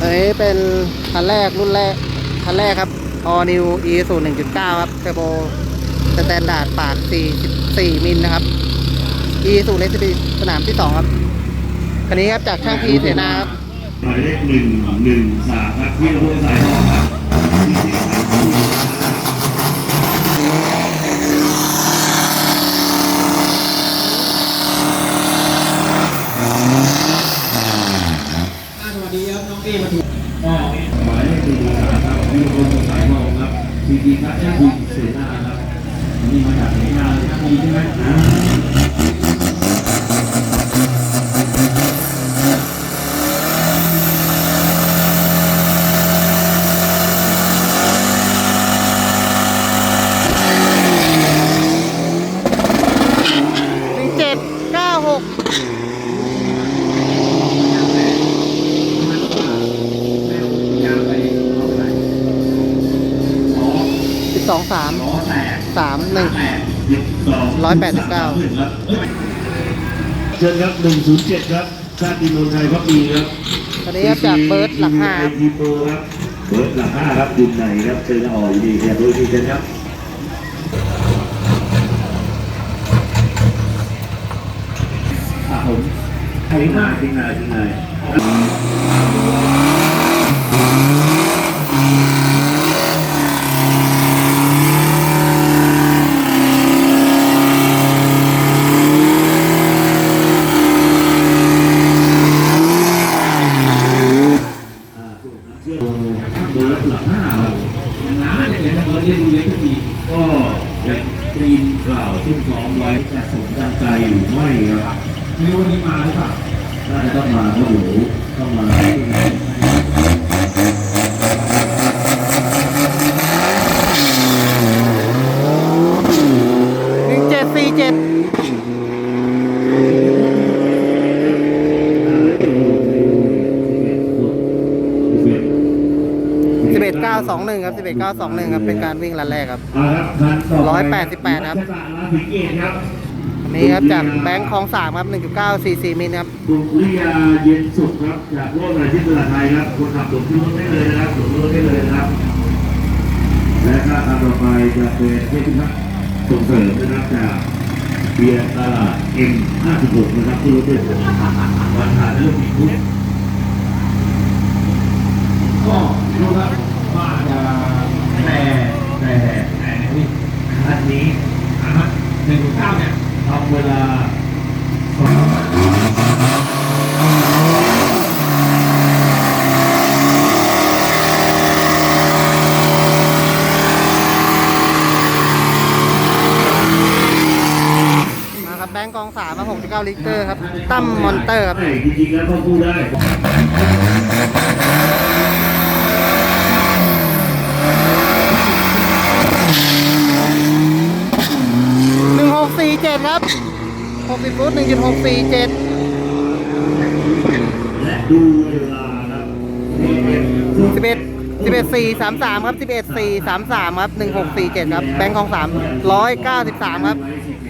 อันนี้เป็นคันแรกรุ่นแรกคันแรกครับ All New E 0 1.9 ครับเทอร์โบสแตนดาร์ดปาด44 มิลนะครับ E 0 s p สนามที่ 2 ครับคันนี้ครับจากช่างพีเสนาครับหมายเลขหนึ่งหนึ่งสามครับที่อำเภอสายทองครับ วัสดีครับน้องเอมาถูกก็หมายเลขหนึ่งสามครับมีคนสงสัยมองครับทีทีครับแจ้งคุณเสนาครับนี่มาจากไหนมาช่างพีใช่ไหมอ่า 1796 ยางไปรอบไหน 12 3ล้อแตก3แต1กสิบสองร้อยแปดสิบเก้าเชิญครับหนึ่งศูนย์เจ็ดครับชาติดินนท์ไทยพักดีครับคันนี้ครับจากเบิร์ดหลักห้าครับทีโปรครับเบิร์ดหลักห้าครับดินไหนครับเชิญออกดีแค่ด้วยที่เชิญครับอะผมทิ้งหน้าทิ้งหน้าทิ้งหน้าอ่าเชื่อเบิร์ดหลักห้าครับ น้าเนี่ยเดี๋ยวเราเรียนรู้เรียนทุกที ก็ยังตรีมกล่าวซึ่งซ้อมไว้จะสมดังใจหรือไม่ครับ ไม่รู้วันนี้มาหรือเปล่า น่าจะต้องมาครับหนูต้องมา 1747 11921 ครับ 11921 ครับ เป็นการวิ่งรันแรกครับเอาครับคันต่อไปร้อยแปดสิบแปดครับรัชตะลาภิเกตครับอันนี้ครับจากแบงค์คลองสามครับ 1.944มิลครับดุริยาเย็นสุขครับจากโลกอาชีพตลาดไทยครับ คนขับหลบที่รถได้เลยนะครับหลบรถได้เลยนะครับ และค่าทางต่อไปจะเป็นเทพิทักษ์ส่งเสริมนะครับจากเบียร์ตลาด M56 นะครับที่รถได้ผมวันผ่านเรื่องมีคุกก็รู้ครับว่าจะแต่แต่แต่นี่ อันนี้ อะฮะ หนึ่งเก้าเนี่ยทำเวลามาครับแบงค์กองสามครับ69 ลิตรครับ ตั้มมอนเตอร์ครับจริงๆแล้วต้องพูดได้ 1647 ครับ 60ฟุต1.647และดูเวลาครับ11 11 4 33 ครับ 11 4 33 ครับ 1647 ครับ แบงค์กองสาม193 ครับ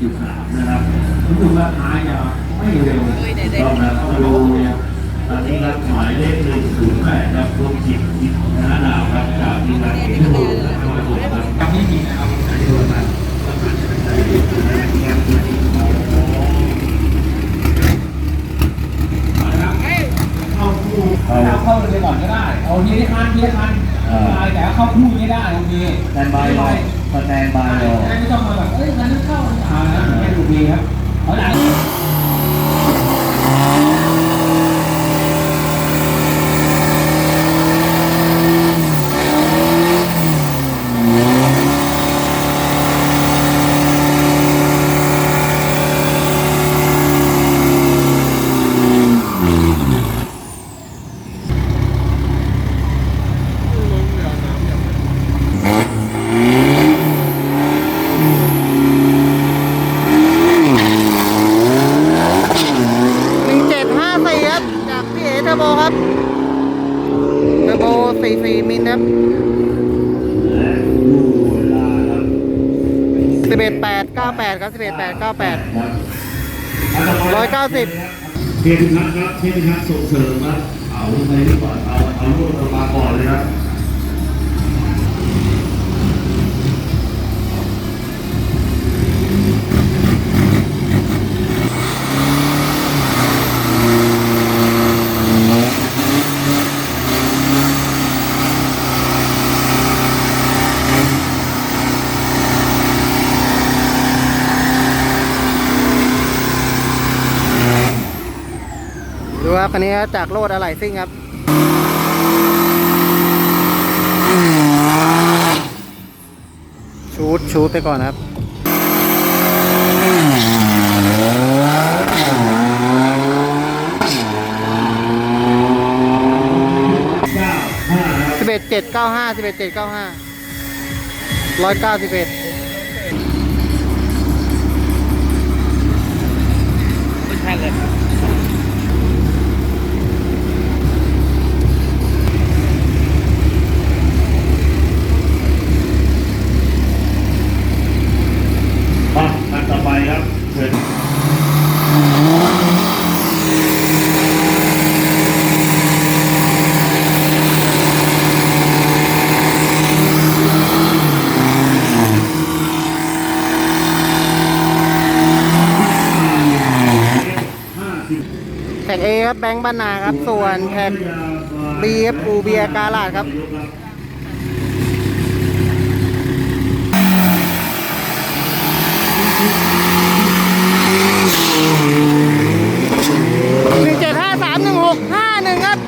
จุดสามนะครับรู้สึกว่าท้ายจะไม่เร็วต้องนะต้องดูตอนนี้รับหมายเลขหนึ่งศูนย์แปดครับรวมจิตจิตนาดาวครับจากทีมงานเอ็นดูนะครับ ทำนี่จริงนะครับ เข้าคู่เอาเข้าเลยก่อนก็ได้ เอาทีละคันทีละคันได้แต่เข้าคู่ไม่ได้โอเค สแตนบายรอสแตนบายรอ ไม่ต้องมาแบบเอ้ยมันเข้าอ่าไม่ถูกดีครับเอาหลัง 1754 ครับ จากพี่เอเทอร์โบครับ เทอร์โบ 44มิลครับเอ็ดแปดเก้าแปดครับเอ็ดแปดเก้าแปดร้อยเก้าสิบเทพิทักษ์ครับเทพิทักษ์ส่งเสริมครับเอาไปดีกว่าเอาเอาลูกมาก่อนเลยครับ ครับคันนี้จากโลดอะไหล่ซิ่งครับชูดชูดไปก่อนครับเก้าห้าครับสิบเอ็ดเจ็ดเก้าห้าสิบเอ็ดเจ็ดเก้าห้าร้อยเก้าสิบเอ็ด ไม่ใช่เลย อะอันต่อไปครับเชิญ แท็กเอครับแบงค์บ้านนาครับ ส่วนแท็กบีครับอูเบียกาลาดครับหนึ่งเจ็ดห้าสามหนึ่งหกห้าหนึ่งครับ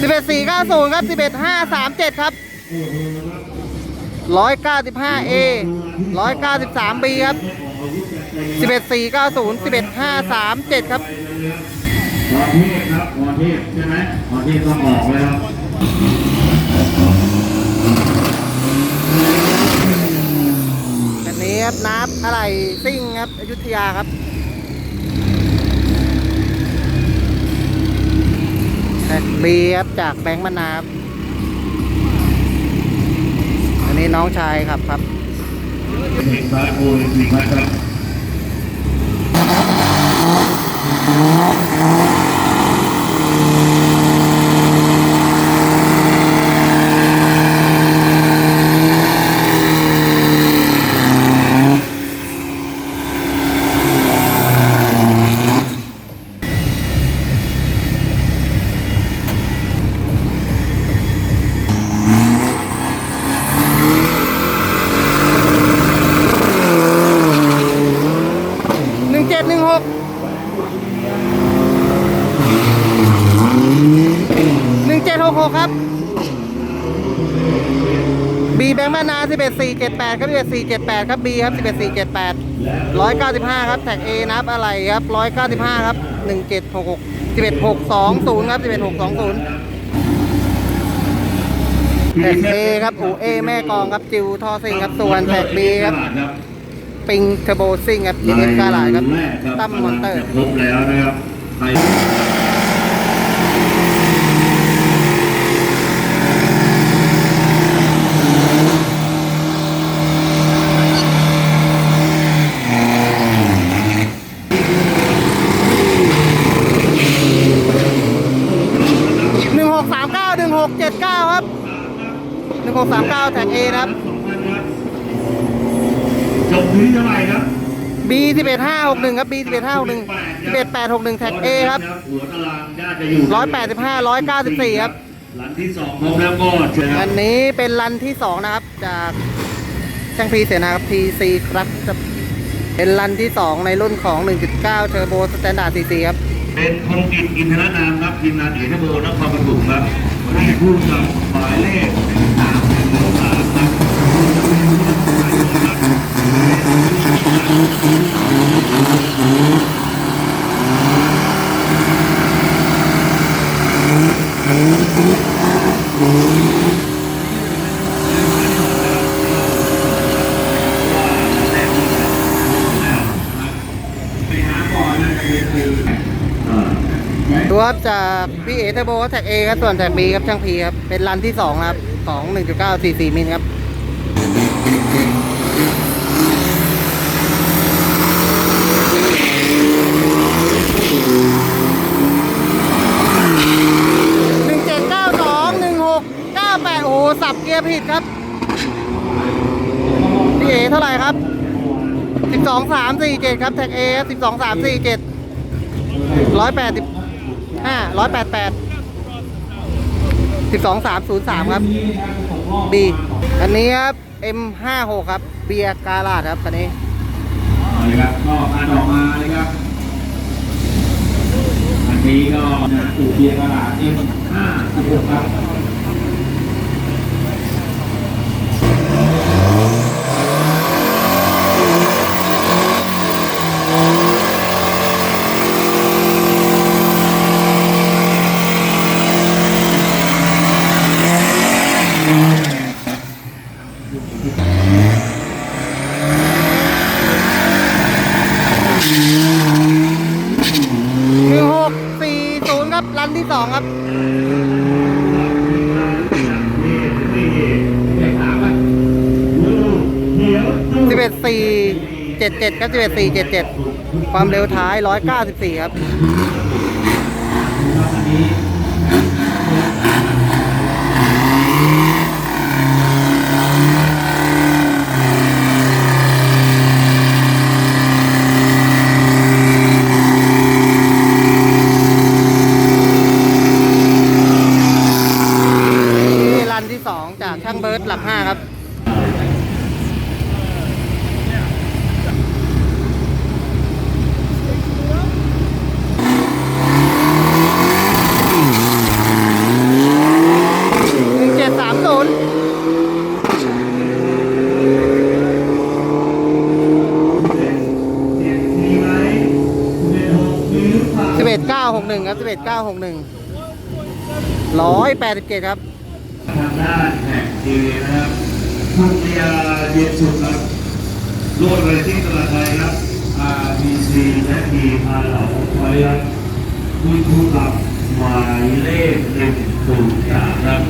สิบเอ็ดสี่เก้าศูนย์ครับสิบเอ็ดห้าสามเจ็ดครับ ร้อยเก้าสิบห้าเอร้อยเก้าสิบสามบีครับสิบเอ็ดสี่เก้าศูนย์สิบเอ็ดห้าสามเจ็ดครับพรเทพครับพรเทพใช่ไหมพรเทพต้องออกเลยครับนี้ครับนับอะไรซิ่งครับอยุธยาครับแท็กบีครับจากแบงค์มะนาวครับ นนี้น้องชายครับครับเห็นพระโอ้ยมีพระครับ หนึ่งเจ็ดหนึ่งหกหนึ่งเจ็ดหกหกครับ บีแบงค์มานาสิบเอ็ดสี่เจ็ดแปดครับสิบเอ็ดสี่เจ็ดแปดครับบีครับสิบเอ็ดสี่เจ็ดแปดร้อยเก้าสิบห้าครับแท็กเอนับอะไรครับร้อยเก้าสิบห้าครับหนึ่งเจ็ดหกหกสิบเอ็ดหกสองศูนย์ครับสิบเอ็ดหกสองศูนย์แท็กเอครับอูเอแม่กองครับจิวทอซิงครับส่วนแท็กบีครับ ปิงเทอร์โบซิงครับยินดีกาลาดครับตั้มมอนเตอร์ ครบแล้วนะครับ ดห้าหกหนึ่งครับบีสิบเอ็ดห้าหกหนึ่งเอ็ดแปดหกหนึ่งแท็กเอครับร้อยแปดสิบห้าร้อยเก้าสิบสี่ครับลันที่สองร้อมแล้วก็เชิญอันนี้เป็นลันที่สองนะครับ จากช่างพีเสนาครับทีซีครับเป็นลันที่สองในรุ่นของ 1.9 เทอร์โบสแตนดาร์ดซีซีครับ เป็นคงกิจอินทรนามครับทีมงานเอเทอร์โบนครปฐมครับวันนี้ผู้จัหมายเลข3 ดูครับจากพี่เอเทอร์โบแท็กเอครับส่วนแท็กบีครับช่างพีครับ เป็นรันที่สองครับของ 1.9 44มิลครับ ยร์ผิดครับพี่เอเท่าไหร่ครับสิบสองสามสี่เจ็ดครับแท็กเอสิบสองสามสี่เจ็ดร้อยแปดสิบห้าร้อยแปดแปดสิบสองสามศูนย์สามครับบีอันนี้ครับเอ็มห้าหกครับ เบียร์กาลาดครับคันนี้นะครับก็อันออกมาเลยครับอันนี้ก็ปูเบียร์กาลาดเอ็มห้าหกครับ 4 7 7 91 4 7 7 ความเร็วท้าย 194 ครับ 87 ครับ ทางด้านแห่งทีนะครับคุณเรียเยนสุขครับโลดเลยที่ตลาดไทยครับ RBC และทีพาเหล่าไทยครับคุณผู้รับหมายเลขหนึ่งศูนย์สามครับ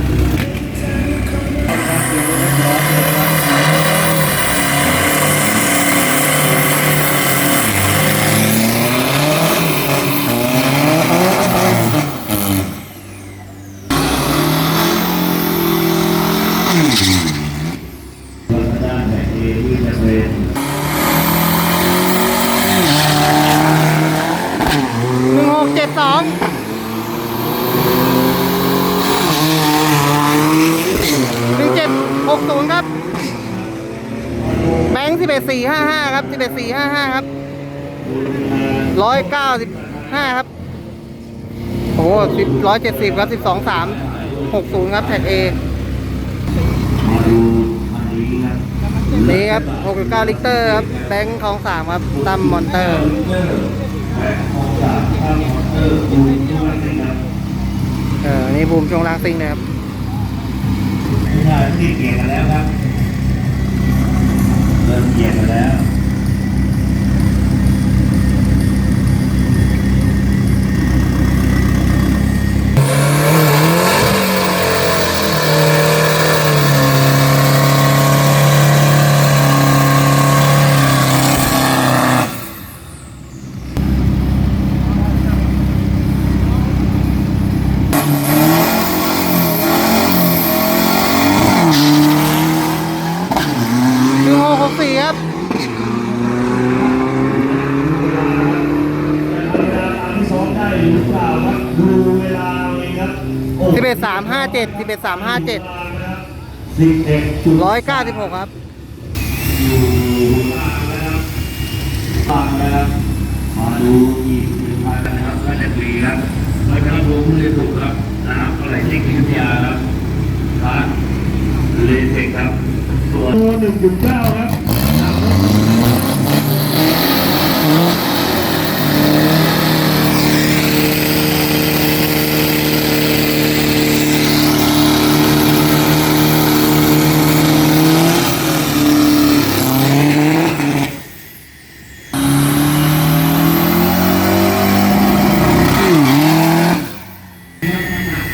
สองหนึ่งเจ็ดหกศูนย์ครับ แบงค์สิบเอ็ดสี่ห้าห้าครับสิบเอ็ดสี่ห้าห้าครับร้อยเก้าสิบห้าครับ โอ้สิบร้อยเจ็ดสิบครับสิบสองสามหกศูนย์ครับแท็กเอมาดูอันนี้ครับนี่ครับหกเก้าลิตรครับ แบงค์ของสามครับตั้มมอนเตอร์ และของสามข้างมอเตอร์บูมทุกวันนี้ครับเออนี่บูมช่วงล่างซิงนะครับที่เกียรกันแล้วครับเริ่มเกียรกันแล้ว หนึ่งหกหกสี่ครับ ที่ซ้อมได้หรือเปล่าครับดูเวลาเลยครับ สิบเอ็ดสามห้าเจ็ด สิบเอ็ดสามห้าเจ็ดสิบเอ็ดจุดร้อยเก้าสิบหกครับอยู่กลางนะครับกลางนะครับมาดูอีกหนึ่งพันนะครับก็จะดีครับแล้วก็รวมผู้เรียนถูกครับน้ำอะไรที่กินยาครับพาร์ทเลเทคครับส่วนตัวหนึ่งจุดเก้าครับ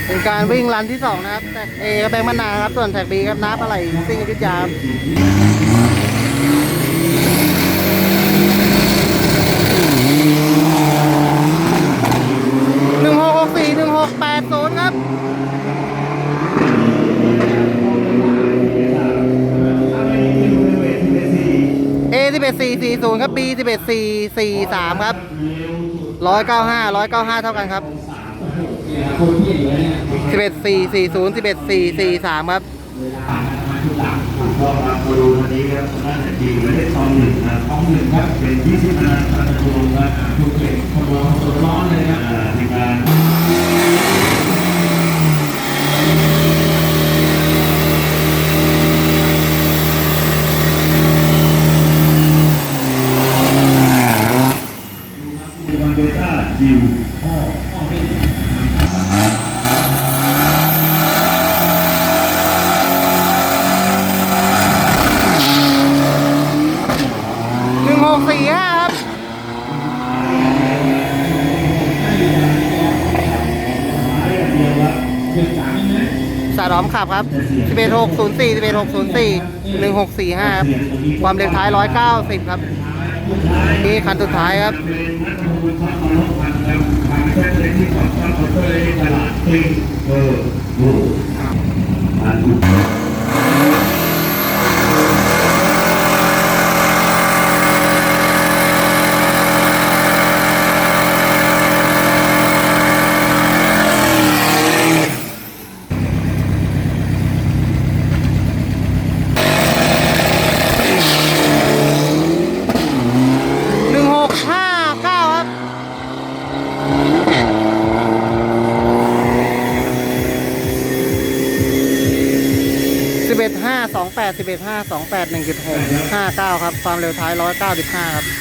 เป็นการวิ่งรัน ที่สองนะครับแท็กเอก็แบงมะนาวครับส่วนแท็กบีครับน้ำอะไรซิ่งอยุทธยาบหนึ่งหกหกสี่หนึ่งหกแปดศูนย์ครับเอสิบเอ็ดสี่สี่40ครับ B 11 4 4 3ครับ195 195เท่ากันครับเนี่ยคนที่อยเนี่ย11 4 40 11 4 4 3ครับ เวลามาชุดหลังถูกต้องครับมาดูวันนี้ครับน่าจะดีไม่ได้ตอนหนึ่งครับท้องหนึ่งครับเป็นที่สิบนาพันธุลงครับถูกเก็บขบวนขบวนร้อนเลยครับอ่าในการวันเบต้าจิว พ่อพ่อไม่ 1645ครับสามนี่นะสาดอมขับครับ11604 11604 1645ครับ ความเร็วท้าย190ครับนี่คันสุดท้ายครับเป็นนักลงทุนทอดมาลงพันครับทางแท้เลยที่ก่อนทอดเขายตลาดติงเออ 1659 ครับ 11 5 2 8 1 6 59 ครับ ความเร็วท้าย 195 ครับ